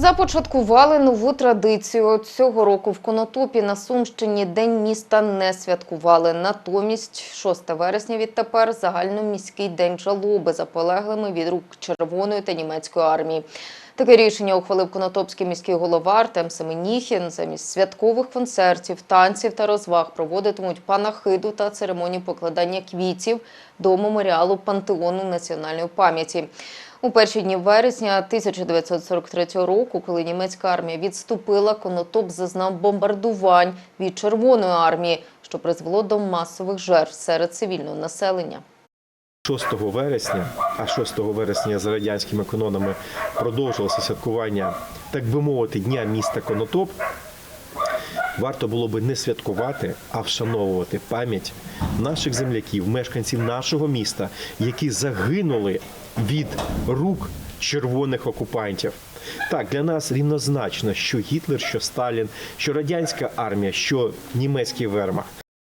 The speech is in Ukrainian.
Започаткували нову традицію. Цього року в Конотопі на Сумщині День міста не святкували. Натомість 6 вересня відтепер загальноміський день жалоби за полеглими від рук Червоної та німецької армії. Таке рішення ухвалив Конотопський міський голова Артем Семеніхін. Замість святкових концертів, танців та розваг проводитимуть панахиду та церемонію покладання квітів до меморіалу Пантеону національної пам'яті. У перші дні вересня 1943 року, коли німецька армія відступила, Конотоп зазнав бомбардувань від Червоної армії, що призвело до масових жертв серед цивільного населення. 6 вересня, а 6 вересня за радянськими канонами продовжилося святкування, так би мовити, дня міста Конотоп. Варто було би не святкувати, а вшановувати пам'ять наших земляків, мешканців нашого міста, які загинули від рук червоних окупантів. Так, для нас рівнозначно, що Гітлер, що Сталін, що радянська армія, що німецький вермахт.